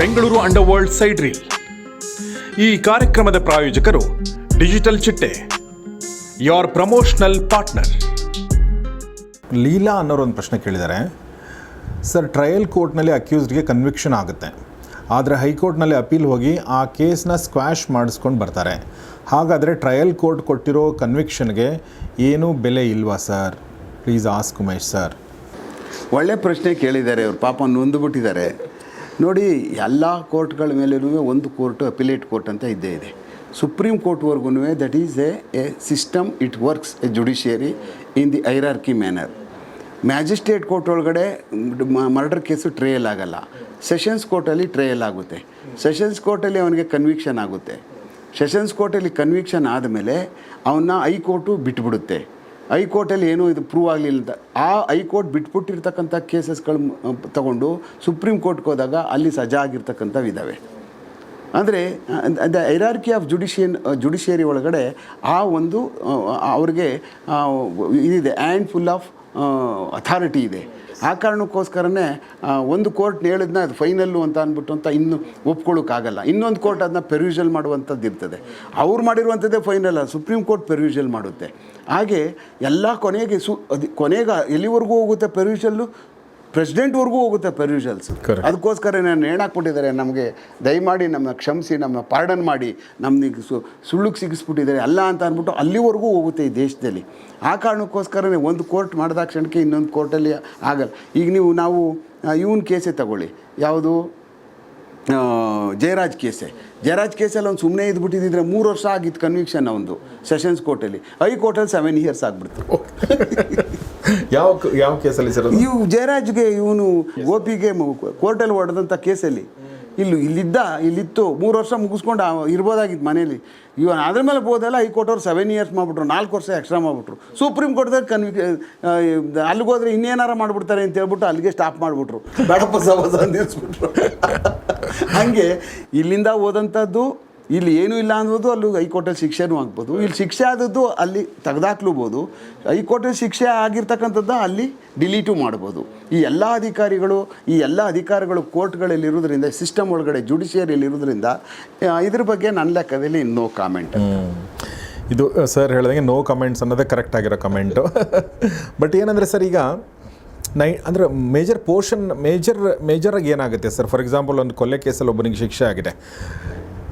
Bengaluru underworld side reel. ಈ ಕಾರ್ಯಕ್ರಮದ ಪ್ರಾಯೋಜಕರು ಡಿಜಿಟಲ್ ಚಿಟ್ಟೆ ಯೋರ್ ಪ್ರಮೋಷನಲ್ ಪಾರ್ಟ್ನರ್ ಲೀಲಾ ಅನ್ನೋರು ಒಂದು ಪ್ರಶ್ನೆ ಕೇಳಿದ್ದಾರೆ. ಸರ್ ಟ್ರಯಲ್ ಕೋರ್ಟ್ನಲ್ಲಿ ಅಕ್ಯೂಸ್ಡ್ಗೆ ಕನ್ವಿಕ್ಷನ್ ಆಗುತ್ತೆ. ಆದರೆ ಹೈಕೋರ್ಟ್ನಲ್ಲಿ ಅಪೀಲ್ ಹೋಗಿ ಆ ಕೇಸ್ನ ಸ್ಕ್ವಾಶ್ ಮಾಡಿಸ್ಕೊಂಡು ಬರ್ತಾರೆ. ಹಾಗಾದರೆ ಟ್ರಯಲ್ ಕೋರ್ಟ್ ಕೊಟ್ಟಿರೋ ಕನ್ವಿಕ್ಷನ್ಗೆ ಏನೂ ಬೆಲೆ ಇಲ್ವಾ sir? Please ask Umesh sir. ಒಳ್ಳೆ ಪ್ರಶ್ನೆ ಕೇಳಿದ್ದಾರೆ. ಅವ್ರು ಪಾಪ ನೊಂದುಬಿಟ್ಟಿದ್ದಾರೆ ನೋಡಿ, ಎಲ್ಲ ಕೋರ್ಟ್ಗಳ ಮೇಲೂ ಒಂದು ಕೋರ್ಟ್, ಅಪಿಲೇಟ್ ಕೋರ್ಟ್ ಅಂತ ಇದ್ದೇ ಇದೆ. Supreme ಕೋರ್ಟ್ವರೆಗೂ that is a a system it works a judiciary in the hierarchy manner magistrate court ಒಳಗಡೆ ಮರ್ಡರ್ ಕೇಸು ಟ್ರಯಲ್ ಆಗಲ್ಲ. ಸೆಷನ್ಸ್ ಕೋರ್ಟಲ್ಲಿ ಟ್ರಯಲ್ ಆಗುತ್ತೆ. ಸೆಷನ್ಸ್ ಕೋರ್ಟಲ್ಲಿ ಅವನಿಗೆ ಕನ್ವಿಕ್ಷನ್ ಆಗುತ್ತೆ. ಸೆಷನ್ಸ್ ಕೋರ್ಟಲ್ಲಿ ಕನ್ವಿಕ್ಷನ್ ಆದಮೇಲೆ ಅವನ್ನ ಹೈಕೋರ್ಟು ಬಿಟ್ಬಿಡುತ್ತೆ. ಹೈಕೋರ್ಟಲ್ಲಿ ಏನೂ ಇದು ಪ್ರೂವ್ ಆಗಲಿಲ್ಲ ಆ ಹೈಕೋರ್ಟ್ ಬಿಟ್ಬಿಟ್ಟಿರ್ತಕ್ಕಂಥ ಕೇಸಸ್ಗಳು ತಗೊಂಡು ಸುಪ್ರೀಂ ಕೋರ್ಟ್ಗೆ ಹೋದಾಗ ಅಲ್ಲಿ ಸಜಾ ಆಗಿರ್ತಕ್ಕಂಥವಿದ್ದಾವೆ ಅಂದರೆ the hierarchy of judicial judiciary ಒಳಗಡೆ ಆ ಒಂದು ಅವ್ರಿಗೆ ಇದಿದೆ ಆ್ಯಂಡ್ ಫುಲ್ ಆಫ್ ಅಥಾರಿಟಿ ಇದೆ. ಆ ಕಾರಣಕ್ಕೋಸ್ಕರನೇ ಒಂದು ಕೋರ್ಟ್ ಹೇಳಿದ್ನ ಅದು ಫೈನಲ್ಲು ಅಂತ ಅಂದ್ಬಿಟ್ಟು ಅಂತ ಇನ್ನು ಒಪ್ಕೊಳ್ಳೋಕ್ಕಾಗಲ್ಲ. ಇನ್ನೊಂದು ಕೋರ್ಟ್ ಅದನ್ನ ಪೆರ್ಯೂಷಲ್ ಮಾಡುವಂಥದ್ದು ಇರ್ತದೆ. ಅವ್ರು ಮಾಡಿರುವಂಥದ್ದೇ ಫೈನಲ್ ಸುಪ್ರೀಂ ಕೋರ್ಟ್ ಪೆರ್ಯೂಷಲ್ ಮಾಡುತ್ತೆ. ಹಾಗೆ ಎಲ್ಲ ಕೊನೆಗೆ ಸು, ಅದು ಕೊನೆಗೆ ಎಲ್ಲಿವರೆಗೂ ಹೋಗುತ್ತೆ ಪೆರ್ಯೂಷಲ್ಲು? ಪ್ರೆಸಿಡೆಂಟ್ವರೆಗೂ ಹೋಗುತ್ತೆ ಪೆರ್ಯೂಷಲ್ಸ್. ಅದಕ್ಕೋಸ್ಕರ ನಾನು ಹೇಳಾಕ್ಬಿಟ್ಟಿದ್ದಾರೆ ನಮಗೆ ದಯಮಾಡಿ ನಮ್ಮ ಕ್ಷಮಿಸಿ ನಮ್ಮ ಪಾರ್ಡನ್ ಮಾಡಿ ನಮ್ಗೆ ಸು ಸುಳ್ಳುಗೆ ಸಿಗಿಸ್ಬಿಟ್ಟಿದ್ದಾರೆ ಅಲ್ಲ ಅಂತ ಅಂದ್ಬಿಟ್ಟು ಅಲ್ಲಿವರೆಗೂ ಹೋಗುತ್ತೆ ಈ ದೇಶದಲ್ಲಿ. ಆ ಕಾರಣಕ್ಕೋಸ್ಕರನೇ ಒಂದು ಕೋರ್ಟ್ ಮಾಡಿದ ಕ್ಷಣಕ್ಕೆ ಇನ್ನೊಂದು ಕೋರ್ಟಲ್ಲಿ ಆಗಲ್ಲ. ಈಗ ನೀವು ನಾವು ಇವನ್ ಕೇಸೇ ತಗೊಳ್ಳಿ. ಯಾವುದು? ಜಯರಾಜ್ ಕೇಸೆ. ಜಯರಾಜ್ ಕೇಸಲ್ಲಿ ಅವ್ನು ಸುಮ್ಮನೆ ಇದ್ಬಿಟ್ಟಿದ್ರೆ ಮೂರು ವರ್ಷ ಆಗಿತ್ತು ಕನ್ವಿಕ್ಷನ್ ಅವನದು ಸೆಷನ್ಸ್ ಕೋರ್ಟಲ್ಲಿ. ಹೈಕೋರ್ಟಲ್ಲಿ ಸೆವೆನ್ ಇಯರ್ಸ್ ಆಗ್ಬಿಡ್ತು. ಯಾವ ಯಾವ ಕೇಸಲ್ಲಿ ಸರ್ ಇವು ಜಯರಾಜ್ಗೆ ಇವನು ಗೋಪಿಗೆ ಕೋರ್ಟಲ್ಲಿ ಹೊಡೆದಂಥ ಕೇಸಲ್ಲಿ. ಇಲ್ಲಿ ಇಲ್ಲಿದ್ದ ಇಲ್ಲಿತ್ತು. ಮೂರು ವರ್ಷ ಮುಗಿಸ್ಕೊಂಡು ಇರ್ಬೋದಾಗಿತ್ತು ಮನೇಲಿ. ಇವನು ಅದ್ರ ಮೇಲೆ ಹೋದೆಲ್ಲ ಹೈಕೋರ್ಟ್ ಅವ್ರು ಸೆವೆನ್ ಇಯರ್ಸ್ ಮಾಡಿಬಿಟ್ರು. ನಾಲ್ಕು ವರ್ಷ ಎಕ್ಸ್ಟ್ರಾ ಮಾಡಿಬಿಟ್ರು. ಸುಪ್ರೀಂ ಕೋರ್ಟ್ದಾಗ ಕನ್ವಿ ಅಲ್ಲಿಗೆ ಹೋದ್ರೆ ಇನ್ನೇನಾರ ಮಾಡಿಬಿಡ್ತಾರೆ ಅಂತ ಹೇಳ್ಬಿಟ್ಟು ಅಲ್ಲಿಗೆ ಸ್ಟಾಪ್ ಮಾಡಿಬಿಟ್ರು. ಬೇಡಪ್ಪ ಸವಾಸ ನಿಲ್ಲಿಸ್ಬಿಟ್ರು. ಹಾಗೆ ಇಲ್ಲಿಂದ ಹೋದಂಥದ್ದು ಇಲ್ಲಿ ಏನೂ ಇಲ್ಲ ಅನ್ನೋದು ಅಲ್ಲಿ ಹೈಕೋರ್ಟಲ್ಲಿ ಶಿಕ್ಷೆನೂ ಆಗ್ಬೋದು. ಇಲ್ಲಿ ಶಿಕ್ಷೆ ಆದದ್ದು ಅಲ್ಲಿ ತೆಗೆದಾಕ್ಲೂಬೋದು. ಹೈಕೋರ್ಟಲ್ಲಿ ಶಿಕ್ಷೆ ಆಗಿರ್ತಕ್ಕಂಥದ್ದು ಅಲ್ಲಿ ಡಿಲೀಟು ಮಾಡ್ಬೋದು. ಈ ಎಲ್ಲ ಅಧಿಕಾರಿಗಳು, ಈ ಎಲ್ಲ ಅಧಿಕಾರಿಗಳು ಕೋರ್ಟ್ಗಳಲ್ಲಿ ಇರೋದ್ರಿಂದ ಸಿಸ್ಟಮ್ ಒಳಗಡೆ ಜುಡಿಷಿಯರಿಯಲ್ಲಿ ಇರೋದ್ರಿಂದ ಇದ್ರ ಬಗ್ಗೆ ನನ್ನ ಲೆಕ್ಕದಲ್ಲಿ ನೋ ಕಾಮೆಂಟ್ ಇದು ಸರ್ ಹೇಳ್ದಂಗೆ ನೋ ಕಮೆಂಟ್ಸ್ ಅನ್ನೋದೇ ಕರೆಕ್ಟ್ ಆಗಿರೋ ಕಮೆಂಟು. ಬಟ್ ಏನಂದರೆ ಸರ್ ಈಗ, ನೈ, ಅಂದರೆ ಮೇಜರ್ ಪೋರ್ಷನ್, ಮೇಜರ್, ಮೇಜರಾಗಿ ಏನಾಗುತ್ತೆ ಸರ್? ಫಾರ್ ಎಕ್ಸಾಂಪಲ್ ಒಂದು ಕೊಲೆ ಕೇಸಲ್ಲಿ ಒಬ್ಬನಿಗೆ ಶಿಕ್ಷೆ ಆಗಿದೆ.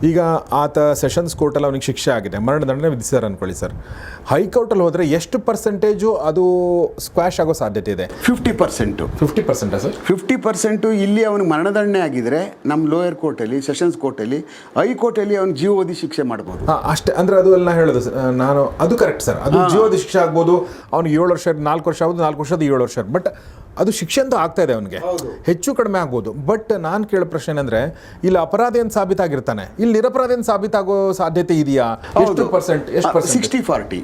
ಈಗ ಆತ ಸೆಷನ್ಸ್ ಕೋರ್ಟಲ್ಲಿ ಅವನಿಗೆ ಶಿಕ್ಷೆ ಆಗಿದೆ. ಮರಣದಂಡನೆ ವಿಧಿಸ್ಯಾರ ಅಂದ್ಕೊಳ್ಳಿ ಸರ್. ಹೈಕೋರ್ಟಲ್ಲಿ ಹೋದರೆ ಎಷ್ಟು ಪರ್ಸೆಂಟೇಜು ಅದು ಸ್ಕ್ವಾಶ್ ಆಗೋ ಸಾಧ್ಯತೆ ಇದೆ? Fifty percent. ಫಿಫ್ಟಿ ಪರ್ಸೆಂಟಾ ಸರ್? ಫಿಫ್ಟಿ ಪರ್ಸೆಂಟು ಇಲ್ಲಿ ಅವನಿಗೆ ಮರಣದಂಡನೆ ಆಗಿದ್ರೆ ನಮ್ಮ ಲೋಯರ್ ಕೋರ್ಟಲ್ಲಿ ಸೆಷನ್ಸ್ ಕೋರ್ಟಲ್ಲಿ ಹೈಕೋರ್ಟಲ್ಲಿ ಅವ್ನು ಜೀವೋದಿ ಶಿಕ್ಷೆ ಮಾಡ್ಬೋದು. ಹಾಂ ಅಷ್ಟೇ. ಅಂದರೆ ಅದು ಎಲ್ಲ ಹೇಳೋದು ಸರ್ ನಾನು ಅದು ಕರೆಕ್ಟ್ ಸರ್. ಅದು ಜೀವೋಧಿ ಶಿಕ್ಷೆ ಆಗ್ಬೋದು. ಅವ್ನಿಗೆ ಏಳು ವರ್ಷ ನಾಲ್ಕು ವರ್ಷ ಆಗ್ಬೋದು ನಾಲ್ಕು ವರ್ಷದ ಏಳು ವರ್ಷ ಬಟ್ ಅದು ಶಿಕ್ಷೆ ಅಂತೂ ಆಗ್ತಾ ಇದೆ ಅವನಿಗೆ. ಹೆಚ್ಚು ಕಡಿಮೆ ಆಗ್ಬೋದು. ಬಟ್ ನಾನು ಕೇಳೋ ಪ್ರಶ್ನೆ ಏನಂದ್ರೆ ಇಲ್ಲಿ ಅಪರಾಧಿ ಅಂತ ಸಾಬೀತಾಗಿರ್ತಾನೆ. ಇಲ್ಲಿ ನಿರಪರಾಧ ಏನು ಸಾಬೀತಾಗೋ ಸಾಧ್ಯತೆ ಇದೆಯಾ? ಎಷ್ಟು ಪರ್ಸೆಂಟ್ ಎಷ್ಟು ಸಿಕ್ಸ್ಟಿ ಫಾರ್ಟಿ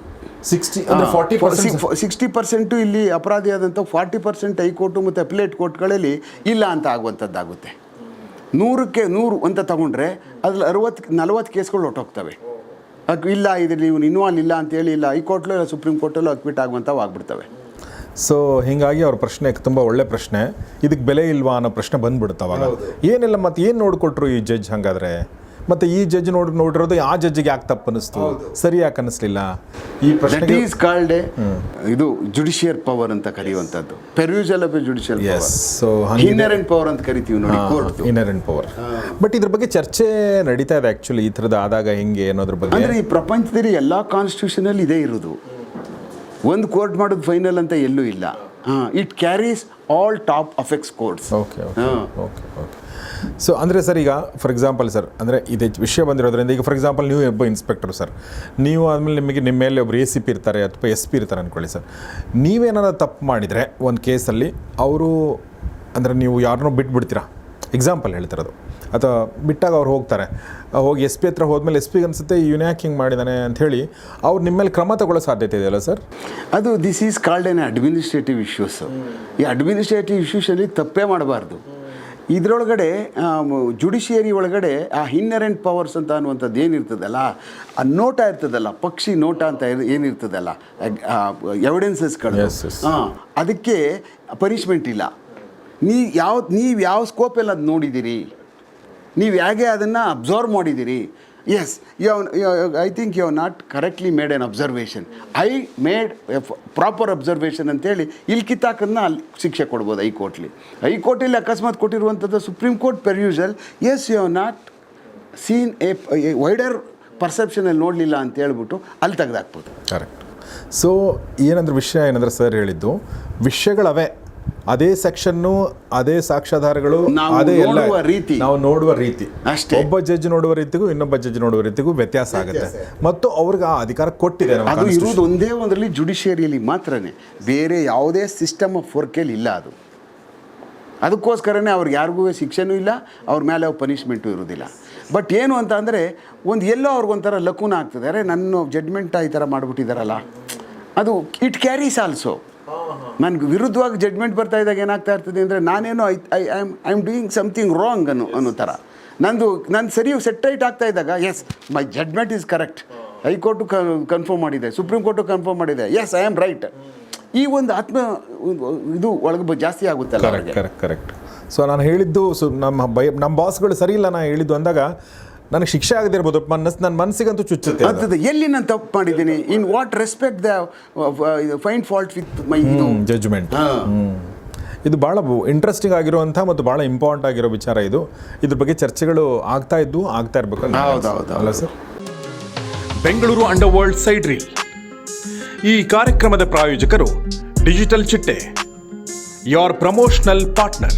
ಸಿಕ್ಸ್ಟಿ ಅಂದರೆ ಫಾರ್ಟಿ ಪರ್ಸೆಂಟ್ ಸಿಕ್ಸ್ಟಿ ಪರ್ಸೆಂಟು ಇಲ್ಲಿ ಅಪರಾಧಿ ಆದಂಥ ಫಾರ್ಟಿ ಪರ್ಸೆಂಟ್ ಹೈಕೋರ್ಟು ಮತ್ತು ಅಪಿಲೇಟ್ ಕೋರ್ಟ್ಗಳಲ್ಲಿ ಇಲ್ಲ ಅಂತ ಆಗುವಂಥದ್ದಾಗುತ್ತೆ ನೂರಕ್ಕೆ ನೂರು ಅಂತ ತಗೊಂಡ್ರೆ ಅದ್ರಲ್ಲಿ ಅರವತ್ತು ನಲವತ್ತು ಕೇಸ್ಗಳು ಹೊಟ್ಟೋಗ್ತವೆ ಇಲ್ಲ ಇದರಲ್ಲಿ ಇವನು ಇನ್ವಾಲ್ವ್ ಇಲ್ಲ ಅಂತೇಳಿ ಇಲ್ಲ ಹೈಕೋರ್ಟ್ಲೋ ಇಲ್ಲ ಸುಪ್ರೀಂ ಕೋರ್ಟಲ್ಲೂ ಅಕ್ವಿಟ್ ಆಗುವಂಥವು ಆಗ್ಬಿಡ್ತವೆ. ಸೊ ಹೀಗಾಗಿ ಅವ್ರ ಪ್ರಶ್ನೆ ತುಂಬ ಒಳ್ಳೆ ಪ್ರಶ್ನೆ. ಇದಕ್ಕೆ ಬೆಲೆ ಇಲ್ವಾ ಅನ್ನೋ ಪ್ರಶ್ನೆ ಬಂದ್ಬಿಡುತ್ತೆ ಅವಾಗ. ಏನಿಲ್ಲ ಮತ್ತೆ ಏನು ನೋಡಿಕೊಟ್ರು ಈ ಜಡ್ಜ್ ಹಂಗಾದ್ರೆ? ಮತ್ತೆ ಈ ಜಡ್ಜ್ ನೋಡಿ ನೋಡಿರೋದು ಆ ಜಡ್ಜಿಗೆ ಯಾಕೆ ತಪ್ಪು ಅನಿಸ್ತು ಸರಿ ಯಾಕೆ ಅನ್ನಿಸ್ಲಿಲ್ಲ? ಈ ಪ್ರಶ್ನೆ ಈಸ್ ಕಾಲ್ಡ್ ಇದು ಜುಡಿಷಿಯರ್ ಪವರ್ ಅಂತ ಕರೆಯುವಂಥದ್ದು. Perusal of judicial yes so inherent power ಅಂತ ಕರಿತೀವಿ ನೋಡಿ ಕೋರ್ಟ್ ಇನರೆಂಟ್ ಪವರ್ ಬಟ್ ಇದ್ರ ಬಗ್ಗೆ ಚರ್ಚೆ ನಡೀತಾ ಇದೆ ಆ್ಯಕ್ಚುಲಿ ಈ ಥರದ್ದು ಆದಾಗ ಹೆಂಗೆ ಅನ್ನೋದ್ರ ಬಗ್ಗೆ. ಅಂದರೆ ಈ ಪ್ರಪಂಚದಲ್ಲಿ ಎಲ್ಲ ಕಾನ್ಸ್ಟಿಟ್ಯೂಷನಲ್ಲಿ ಇದೇ ಇರೋದು. ಒಂದು ಕೋರ್ಟ್ ಮಾಡೋದು ಫೈನಲ್ ಅಂತ ಎಲ್ಲೂ ಇಲ್ಲ. It carries all top apex courts okay okay okay okay so ಅಂದರೆ ಸರ್ ಈಗ ಫಾರ್ ಎಕ್ಸಾಂಪಲ್ ಸರ್ ಅಂದರೆ ಇದು ವಿಷಯ ಬಂದಿರೋದ್ರಿಂದ ಈಗ ಫಾರ್ ಎಕ್ಸಾಂಪಲ್ ನೀವು ಒಬ್ಬ ಇನ್ಸ್ಪೆಕ್ಟರ್ ಸರ್ ನೀವು ಆದಮೇಲೆ ನಿಮಗೆ ನಿಮ್ಮ ಮೇಲೆ ಒಬ್ಬರು ಎ ಸಿ ಪಿ ಇರ್ತಾರೆ ಅಥವಾ ಎಸ್ ಪಿ ಇರ್ತಾರೆ ಅಂದ್ಕೊಳ್ಳಿ ಸರ್. ನೀವೇನಾದ್ರು ತಪ್ಪು ಮಾಡಿದರೆ ಒಂದು ಕೇಸಲ್ಲಿ ಅವರು ಅಂದರೆ ನೀವು ಯಾರನ್ನೂ ಬಿಟ್ಬಿಡ್ತೀರಾ? ಎಕ್ಸಾಂಪಲ್ ಹೇಳ್ತಿರೋದು ಅಥವಾ ಬಿಟ್ಟಾಗ ಅವ್ರು ಹೋಗ್ತಾರೆ. ಹೋಗಿ ಎಸ್ ಪಿ ಹತ್ರ ಹೋದ್ಮೇಲೆ ಎಸ್ ಪಿಗೆ ಅನಿಸುತ್ತೆ ಇವನು ಯಾಕೆ ಹಿಂಗೆ ಮಾಡಿದ್ದಾನೆ ಅಂಥೇಳಿ ಅವ್ರು ನಿಮ್ಮ ಮೇಲೆ ಕ್ರಮ ತಗೊಳ್ಳೋ ಸಾಧ್ಯತೆ ಇದೆಯಲ್ಲ ಸರ್? ಅದು this is called an administrative issues ಈ ಅಡ್ಮಿನಿಸ್ಟ್ರೇಟಿವ್ ಇಶ್ಯೂಸಲ್ಲಿ ತಪ್ಪೇ ಮಾಡಬಾರ್ದು. ಇದರೊಳಗಡೆ ಜುಡಿಷಿಯರಿ ಒಳಗಡೆ ಆ ಹಿನ್ನರೆಂಟ್ ಪವರ್ಸ್ ಅಂತ ಅನ್ನುವಂಥದ್ದು ಏನಿರ್ತದಲ್ಲ ಆ ನೋಟ ಇರ್ತದಲ್ಲ ಪಕ್ಷಿ ನೋಟ ಅಂತ ಏನ್- ಏನಿರ್ತದಲ್ಲ ಎವಿಡೆನ್ಸಸ್ಗಳು. ಹಾಂ ಅದಕ್ಕೆ ಪನಿಷ್ಮೆಂಟ್ ಇಲ್ಲ. ನೀ ಯಾವ ನೀವು ಯಾವ ಸ್ಕೋಪಲ್ಲಿ ಅದು ನೋಡಿದ್ದೀರಿ ನೀವು ಹೇಗೆ ಅದನ್ನು ಅಬ್ಸರ್ವ್ ಮಾಡಿದ್ದೀರಿ yes you I think you have not correctly made an observation I made proper observation ಅಂತೇಳಿ ಇಲ್ಲಿ ಕಿತ್ತಾಕನ್ನ ಅಲ್ಲಿ ಶಿಕ್ಷೆ ಕೊಡ್ಬೋದು ಹೈಕೋರ್ಟ್ಲಿ. ಹೈಕೋರ್ಟಲ್ಲಿ ಅಕಸ್ಮಾತ್ ಕೊಟ್ಟಿರುವಂಥದ್ದು supreme court perusal yes you have not seen a wider ಪರ್ಸೆಪ್ಷನಲ್ಲಿ ನೋಡಲಿಲ್ಲ ಅಂತ ಹೇಳ್ಬಿಟ್ಟು ಅಲ್ಲಿ ತೆಗೆದಾಕ್ಬೋದು. ಕರೆಕ್ಟ್ ಸೊ ಏನಂದ್ರೆ ವಿಷಯ ಏನಂದ್ರೆ ಸರ್ ಹೇಳಿದ್ದು, ವಿಷಯಗಳವೇ. ಅದೇ ಸೆಕ್ಷನ್ನು ಅದೇ ಸಾಕ್ಷ್ಯಾಧಾರಗಳು ನಾವು ಅದೇ ಎಲ್ಲ ನೋಡುವ ರೀತಿ. ನಾವು ನೋಡುವ ರೀತಿ. ಅಷ್ಟೇ. ಒಬ್ಬ ಜಡ್ಜ್ ನೋಡುವ ರೀತಿಗೂ ಇನ್ನೊಬ್ಬ ಜಡ್ಜ್ ನೋಡುವ ರೀತಿಗೂ ವ್ಯತ್ಯಾಸ ಆಗುತ್ತೆ. ಮತ್ತು ಅವ್ರಿಗೆ ಆ ಅಧಿಕಾರ ಕೊಟ್ಟಿದೆ ನಮ್ಮ ಅದು Constitution. ಇರುವುದು ಒಂದೇ ಒಂದರಲ್ಲಿ ಜುಡಿಷಿಯರಿಯಲ್ಲಿ ಮಾತ್ರನೇ. ಬೇರೆ ಯಾವುದೇ ಸಿಸ್ಟಮ್ ಆಫ್ ವರ್ಕಲ್ಲಿ ಇಲ್ಲ ಅದು. ಅದಕ್ಕೋಸ್ಕರನೇ ಅವ್ರಿಗೆ ಯಾರಿಗೂ ಶಿಕ್ಷೆನೂ ಇಲ್ಲ ಅವ್ರ ಮೇಲೆ ಪನಿಷ್ಮೆಂಟು ಇರೋದಿಲ್ಲ ಬಟ್ ಏನು ಅಂತ ಅಂದರೆ ಒಂದು ಎಲ್ಲೋ ಅವ್ರಿಗೊಂಥರ ಲಕೂನ ಆಗ್ತದೆ. ಅರೆ ನನ್ನ ಜಡ್ಮೆಂಟ್ ಈ ಥರ ಮಾಡಿಬಿಟ್ಟಿದ್ದಾರಲ್ಲ ಅದು ಇಟ್ ಕ್ಯಾರೀಸ್ ಆಲ್ಸೋ ನನಗೆ ವಿರುದ್ಧವಾಗಿ ಜಡ್ಮೆಂಟ್ ಬರ್ತಾ ಇದ್ದಾಗ ಏನಾಗ್ತಾ ಇರ್ತದೆ ಅಂದರೆ ನಾನೇನೋ I I am I am doing something wrong ಅನ್ನೋ ಅನ್ನೋ ಥರ. ನಂದು ನಾನು ಸರಿ ಸೆಟ್ ರೈಟ್ ಆಗ್ತಾ ಇದ್ದಾಗ yes my judgment is correct high court confirm ಮಾಡಿದೆ ಸುಪ್ರೀಂ ಕೋರ್ಟು ಕನ್ಫರ್ಮ್ ಮಾಡಿದೆ ಎಸ್ ಐ ಆಮ್ ರೈಟ್ ಈ ಒಂದು ಆತ್ಮ ಇದು ಒಳಗೆ ಜಾಸ್ತಿ ಆಗುತ್ತಲ್ಲ ಕರೆಕ್ಟ್ ಕರೆಕ್ಟ್ ಕರೆಕ್ಟ್ ಸೊ ನಾನು ಹೇಳಿದ್ದು ಸೊ ನಮ್ಮ ಬೈ ನಮ್ಮ ಬಾಸ್ಗಳು ಸರಿ ಇಲ್ಲ ನಾನು ಹೇಳಿದ್ದು ಅಂದಾಗ ನನಗೆ ಶಿಕ್ಷೆ ಆಗದಿರ್ಬೋದು ಮನಸ್ಸು ನನ್ನ ಮನಸ್ಸಿಗಂತೂ ಚುಚ್ಚುತ್ತೆ ಅದು. ಎಲ್ಲಿ ನಾನು ತಪ್ಪು ಮಾಡಿದ್ದೀನಿ? In what respect the find fault with my judgment ಇದು? ಭಾಳ ಇಂಟ್ರೆಸ್ಟಿಂಗ್ ಆಗಿರುವಂಥ ಮತ್ತು ಭಾಳ ಇಂಪಾರ್ಟೆಂಟ್ ಆಗಿರೋ ವಿಚಾರ ಇದು. ಇದ್ರ ಬಗ್ಗೆ ಚರ್ಚೆಗಳು ಆಗ್ತಾ ಇದ್ದು ಆಗ್ತಾ ಇರಬೇಕು ಹೌದು, ಹೌದು, ಅಲ್ಲ sir? Bengaluru underworld side reel. ಈ ಕಾರ್ಯಕ್ರಮದ ಪ್ರಾಯೋಜಕರು ಡಿಜಿಟಲ್ ಚಿಟ್ಟೆ ಯೋರ್ ಪ್ರಮೋಷನಲ್ ಪಾರ್ಟ್ನರ್